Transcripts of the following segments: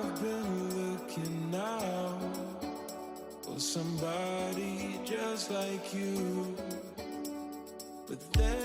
I've been looking out for somebody just like you. But then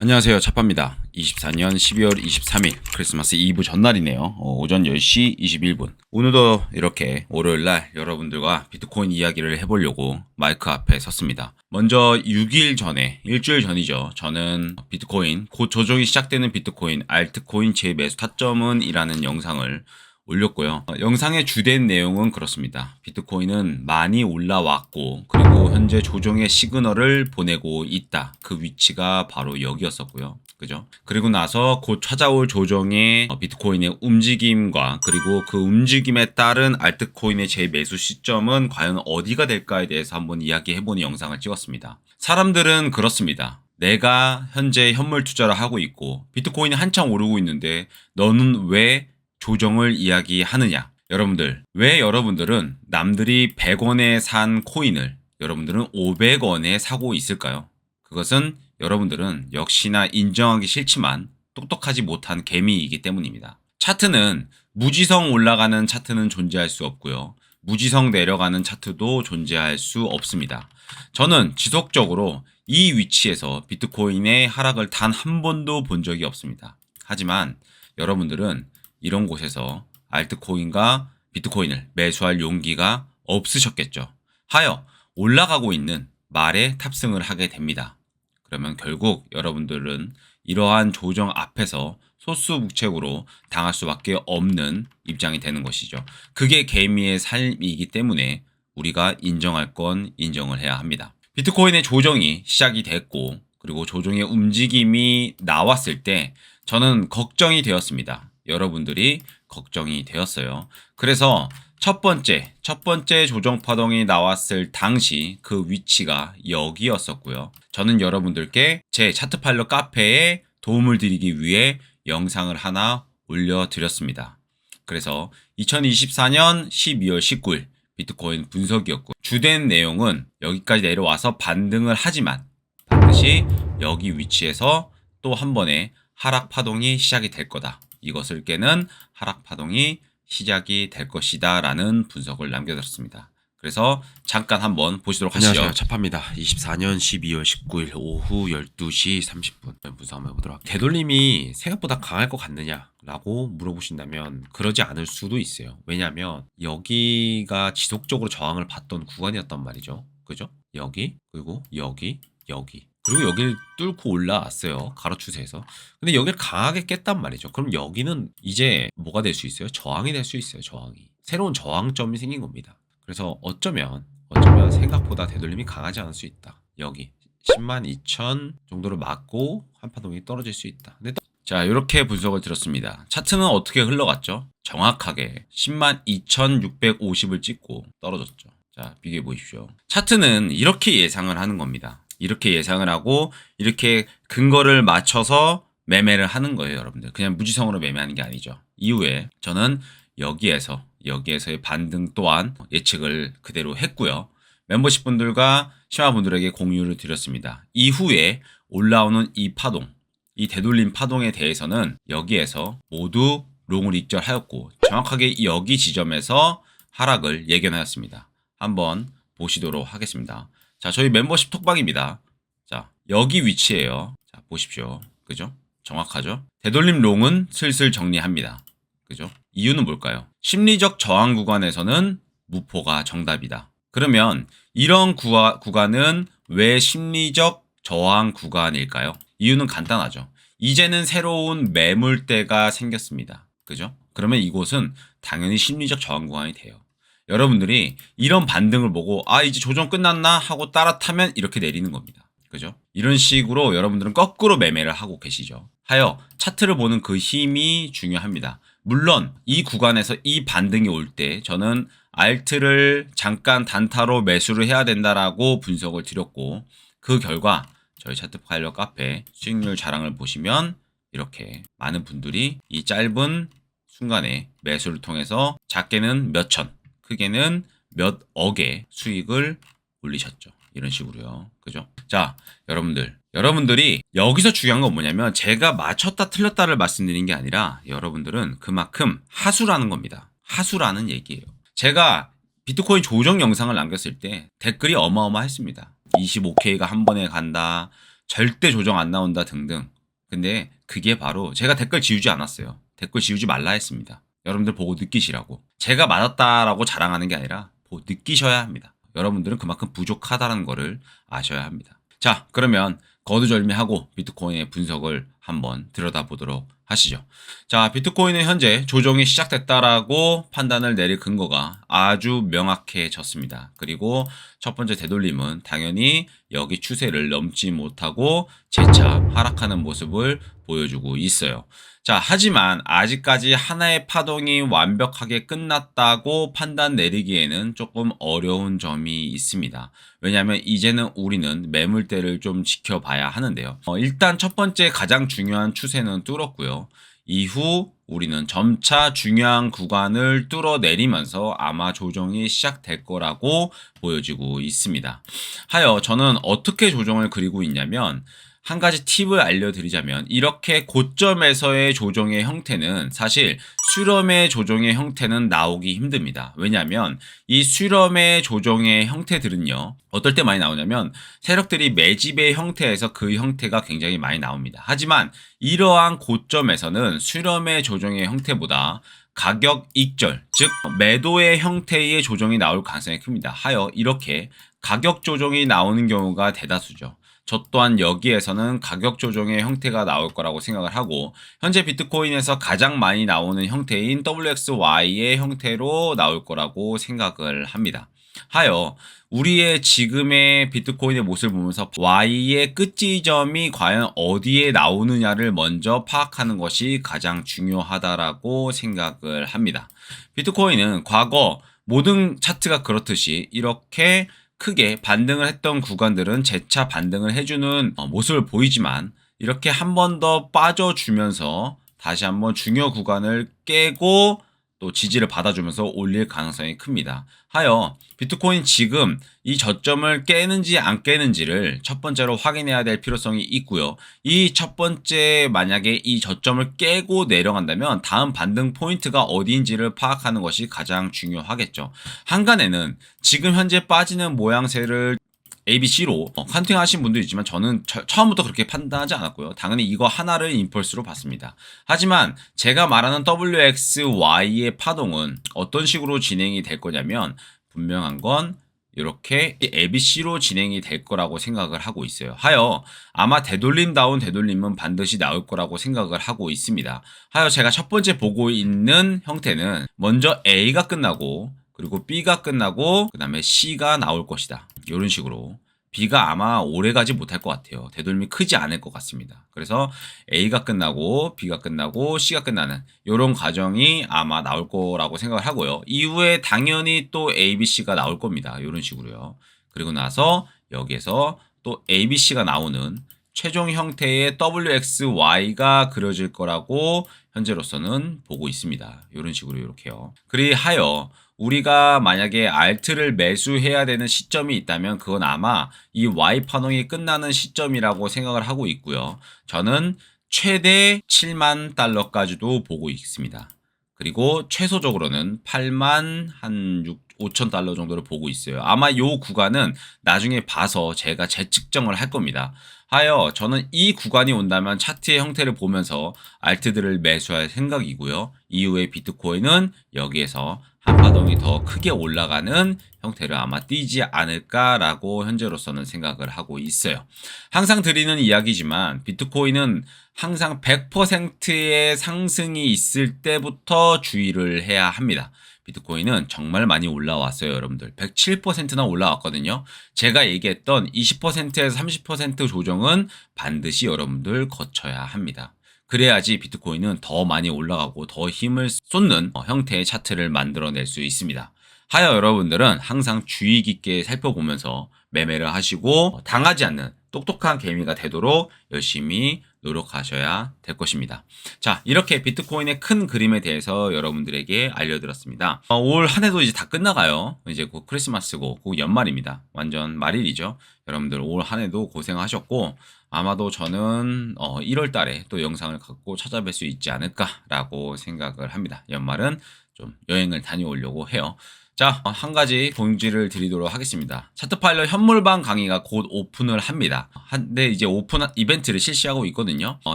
안녕하세요. 차파입니다. 24년 12월 23일 크리스마스 이브 전날이네요. 어, 오전 10시 21분. 오늘도 이렇게 월요일날 여러분들과 비트코인 이야기를 해보려고 마이크 앞에 섰습니다. 먼저 6일 전에, 일주일 전이죠. 저는 비트코인, 곧 조정이 시작되는 비트코인, 알트코인 재매수 타점은 이라는 영상을 올렸고요. 어, 영상의 주된 내용은 그렇습니다. 비트코인은 많이 올라왔고, 그리고 현재 조정의 시그널을 보내고 있다. 그 위치가 바로 여기였었고요. 그죠? 그리고 나서 곧 찾아올 조정의 어, 비트코인의 움직임과 그리고 그 움직임에 따른 알트코인의 재매수 시점은 과연 어디가 될까에 대해서 한번 이야기해보는 영상을 찍었습니다. 사람들은 그렇습니다. 내가 현재 현물 투자를 하고 있고 비트코인이 한창 오르고 있는데 너는 왜 조정을 이야기하느냐? 여러분들, 왜 여러분들은 남들이 100원에 산 코인을 여러분들은 500원에 사고 있을까요? 그것은 여러분들은 역시나 인정하기 싫지만 똑똑하지 못한 개미이기 때문입니다. 차트는 무지성 올라가는 차트는 존재할 수 없고요. 무지성 내려가는 차트도 존재할 수 없습니다. 저는 지속적으로 이 위치에서 비트코인의 하락을 단 한 번도 본 적이 없습니다. 하지만 여러분들은 이런 곳에서 알트코인과 비트코인을 매수할 용기가 없으셨겠죠. 하여 올라가고 있는 말에 탑승을 하게 됩니다. 그러면 결국 여러분들은 이러한 조정 앞에서 소수묵책으로 당할 수밖에 없는 입장이 되는 것이죠. 그게 개미의 삶이기 때문에 우리가 인정할 건 인정을 해야 합니다. 비트코인의 조정이 시작이 됐고 그리고 조정의 움직임이 나왔을 때 저는 걱정이 되었습니다. 여러분들이 걱정이 되었어요. 그래서 첫 번째, 첫 번째 조정 파동이 나왔을 당시 그 위치가 여기였었고요. 저는 여러분들께 제 차트 파일럿 카페에 도움을 드리기 위해 영상을 하나 올려드렸습니다. 그래서 2024년 12월 19일 비트코인 분석이었고 주된 내용은 여기까지 내려와서 반등을 하지만 반드시 여기 위치에서 또 한 번의 하락 파동이 시작이 될 거다. 이것을 깨는 하락 파동이 시작이 될 것이다 라는 분석을 남겨드렸습니다. 그래서 잠깐 한번 보시도록 하시죠. 안녕하세요. 차파입니다. 24년 12월 19일 오후 12시 30분 분석 한번 해보도록 할게요. 되돌림이 생각보다 강할 것 같느냐 라고 물어보신다면 그러지 않을 수도 있어요. 왜냐하면 여기가 지속적으로 저항을 받던 구간이었단 말이죠. 그죠? 여기 그리고 여기 여기 그리고 여기를 뚫고 올라왔어요. 가로 추세에서. 근데 여기를 강하게 깼단 말이죠. 그럼 여기는 이제 뭐가 될 수 있어요? 저항이 될 수 있어요. 저항이. 새로운 저항점이 생긴 겁니다. 그래서 어쩌면 어쩌면 생각보다 되돌림이 강하지 않을 수 있다. 여기 10만 2천 정도를 맞고 한파 동이 떨어질 수 있다. 근데 또- 자, 이렇게 분석을 드렸습니다. 차트는 어떻게 흘러갔죠? 정확하게 10만 2,650을 찍고 떨어졌죠. 자, 비교해 보십시오. 차트는 이렇게 예상을 하는 겁니다. 이렇게 예상을 하고 이렇게 근거를 맞춰서 매매를 하는 거예요, 여러분들. 그냥 무지성으로 매매하는 게 아니죠. 이후에 저는 여기에서 여기에서의 반등 또한 예측을 그대로 했고요. 멤버십 분들과 심화 분들에게 공유를 드렸습니다. 이후에 올라오는 이 파동, 이 되돌림 파동에 대해서는 여기에서 모두 롱을 익절하였고 정확하게 여기 지점에서 하락을 예견하였습니다. 한번 보시도록 하겠습니다. 자, 저희 멤버십 톡방입니다. 자, 여기 위치에요. 자, 보십시오. 그죠? 정확하죠? 되돌림 롱은 슬슬 정리합니다. 그죠? 이유는 뭘까요? 심리적 저항 구간에서는 무포가 정답이다. 그러면 이런 구가, 구간은 왜 심리적 저항 구간일까요? 이유는 간단하죠. 이제는 새로운 매물대가 생겼습니다. 그죠? 그러면 이곳은 당연히 심리적 저항 구간이 돼요. 여러분들이 이런 반등을 보고 아 이제 조정 끝났나 하고 따라타면 이렇게 내리는 겁니다. 그죠? 이런 식으로 여러분들은 거꾸로 매매를 하고 계시죠. 하여 차트를 보는 그 힘이 중요합니다. 물론 이 구간에서 이 반등이 올 때 저는 알트를 잠깐 단타로 매수를 해야 된다라고 분석을 드렸고 그 결과 저희 차트 파일럿 카페 수익률 자랑을 보시면 이렇게 많은 분들이 이 짧은 순간에 매수를 통해서 작게는 몇 천, 크게는 몇 억의 수익을 올리셨죠. 이런 식으로요. 그죠? 자, 여러분들. 여러분들이 여기서 중요한 건 뭐냐면 제가 맞췄다 틀렸다를 말씀드린 게 아니라 여러분들은 그만큼 하수라는 겁니다. 하수라는 얘기예요. 제가 비트코인 조정 영상을 남겼을 때 댓글이 어마어마했습니다. 25K가 한 번에 간다. 절대 조정 안 나온다 등등. 근데 그게 바로 제가 댓글 지우지 않았어요. 댓글 지우지 말라 했습니다. 여러분들 보고 느끼시라고. 제가 맞았다라고 자랑하는 게 아니라 보고 느끼셔야 합니다. 여러분들은 그만큼 부족하다는 거를 아셔야 합니다. 자, 그러면 거두절미하고 비트코인의 분석을 한번 들여다보도록 하시죠. 자, 비트코인은 현재 조정이 시작됐다라고 판단을 내릴 근거가 아주 명확해졌습니다. 그리고 첫 번째 되돌림은 당연히 여기 추세를 넘지 못하고 재차 하락하는 모습을 보여주고 있어요. 자, 하지만 아직까지 하나의 파동이 완벽하게 끝났다고 판단 내리기에는 조금 어려운 점이 있습니다. 왜냐하면 이제는 우리는 매물대를 좀 지켜봐야 하는데요. 어, 일단 첫 번째 가장 중요한 추세는 뚫었고요. 이후 우리는 점차 중요한 구간을 뚫어내리면서 아마 조정이 시작될 거라고 보여지고 있습니다. 하여 저는 어떻게 조정을 그리고 있냐면 한 가지 팁을 알려드리자면 이렇게 고점에서의 조정의 형태는 사실 수렴의 조정의 형태는 나오기 힘듭니다. 왜냐하면 이 수렴의 조정의 형태들은요 어떨 때 많이 나오냐면 세력들이 매집의 형태에서 그 형태가 굉장히 많이 나옵니다. 하지만 이러한 고점에서는 수렴의 조정의 형태보다 가격 익절, 즉 매도의 형태의 조정이 나올 가능성이 큽니다. 하여 이렇게 가격 조정이 나오는 경우가 대다수죠. 저 또한 여기에서는 가격 조정의 형태가 나올 거라고 생각을 하고 현재 비트코인에서 가장 많이 나오는 형태인 WXY의 형태로 나올 거라고 생각을 합니다. 하여 우리의 지금의 비트코인의 모습을 보면서 Y의 끝지점이 과연 어디에 나오느냐를 먼저 파악하는 것이 가장 중요하다라고 생각을 합니다. 비트코인은 과거 모든 차트가 그렇듯이 이렇게 크게 반등을 했던 구간들은 재차 반등을 해주는 어, 모습을 보이지만 이렇게 한 번 더 빠져주면서 다시 한번 중요 구간을 깨고 또 지지를 받아주면서 올릴 가능성이 큽니다. 하여 비트코인 지금 이 저점을 깨는지 안 깨는지를 첫 번째로 확인해야 될 필요성이 있고요. 이 첫 번째 만약에 이 저점을 깨고 내려간다면 다음 반등 포인트가 어디인지를 파악하는 것이 가장 중요하겠죠. 한간에는 지금 현재 빠지는 모양새를 ABC로 컨팅 하신 분도 있지만 저는 처, 처음부터 그렇게 판단하지 않았고요. 당연히 이거 하나를 임펄스로 봤습니다. 하지만 제가 말하는 WXY의 파동은 어떤 식으로 진행이 될 거냐면 분명한 건 이렇게 ABC로 진행이 될 거라고 생각을 하고 있어요. 하여 아마 되돌림다운 되돌림은 반드시 나올 거라고 생각을 하고 있습니다. 하여 제가 첫 번째 보고 있는 형태는 먼저 A가 끝나고 그리고 B가 끝나고 그 다음에 C가 나올 것이다. 이런 식으로 B가 아마 오래 가지 못할 것 같아요. 되돌림이 크지 않을 것 같습니다. 그래서 A가 끝나고 B가 끝나고 C가 끝나는 이런 과정이 아마 나올 거라고 생각을 하고요. 이후에 당연히 또 A, B, C가 나올 겁니다. 이런 식으로요. 그리고 나서 여기에서 또 A, B, C가 나오는 최종 형태의 WXY가 그려질 거라고 현재로서는 보고 있습니다. 이런 식으로 이렇게요. 그리하여 우리가 만약에 알트를 매수해야 되는 시점이 있다면 그건 아마 이 Y 파동이 끝나는 시점이라고 생각을 하고 있고요. 저는 최대 7만 달러까지도 보고 있습니다. 그리고 최소적으로는 8만 한 6, 5천 달러 정도를 보고 있어요. 아마 요 구간은 나중에 봐서 제가 재측정을 할 겁니다. 하여 저는 이 구간이 온다면 차트의 형태를 보면서 알트들을 매수할 생각이고요. 이후에 비트코인은 여기에서 한 파동이 더 크게 올라가는 형태를 아마 띄지 않을까라고 현재로서는 생각을 하고 있어요. 항상 드리는 이야기지만 비트코인은 항상 100%의 상승이 있을 때부터 주의를 해야 합니다. 비트코인은 정말 많이 올라왔어요, 여러분들. 107%나 올라왔거든요. 제가 얘기했던 20%에서 30% 조정은 반드시 여러분들 거쳐야 합니다. 그래야지 비트코인은 더 많이 올라가고 더 힘을 쏟는 어, 형태의 차트를 만들어낼 수 있습니다. 하여 여러분들은 항상 주의 깊게 살펴보면서 매매를 하시고 어, 당하지 않는 똑똑한 개미가 되도록 열심히 노력하셔야 될 것입니다. 자, 이렇게 비트코인의 큰 그림에 대해서 여러분들에게 알려드렸습니다. 어, 올한 해도 이제 다 끝나가요. 이제 곧 크리스마스고, 곧 연말입니다. 완전 말일이죠. 여러분들 올 한 해도 고생하셨고, 아마도 저는 1월 달에 또 영상을 갖고 찾아뵐 수 있지 않을까라고 생각을 합니다. 연말은 좀 여행을 다녀오려고 해요. 자, 어, 한 가지 공지를 드리도록 하겠습니다. 차트 파일럿 현물방 강의가 곧 오픈을 합니다. 한데 이제 오픈 이벤트를 실시하고 있거든요. 어,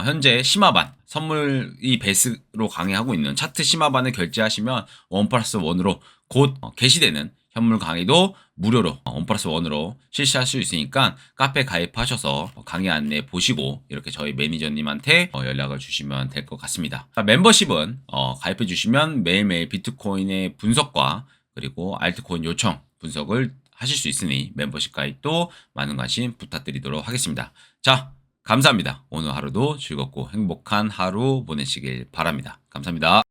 현재 심화반 선물이 베이스로 강의하고 있는 차트 심화반을 결제하시면 원 플러스 원으로 곧 어, 게시되는 현물 강의도 무료로 어, 원 플러스 원으로 실시할 수 있으니까 카페 가입하셔서 어, 강의 안내 보시고 이렇게 저희 매니저님한테 어, 연락을 주시면 될 것 같습니다. 자, 멤버십은 어, 가입해 주시면 매일매일 비트코인의 분석과 그리고 알트코인 요청 분석을 하실 수 있으니 멤버십 가입도 많은 관심 부탁드리도록 하겠습니다. 자, 감사합니다. 오늘 하루도 즐겁고 행복한 하루 보내시길 바랍니다. 감사합니다.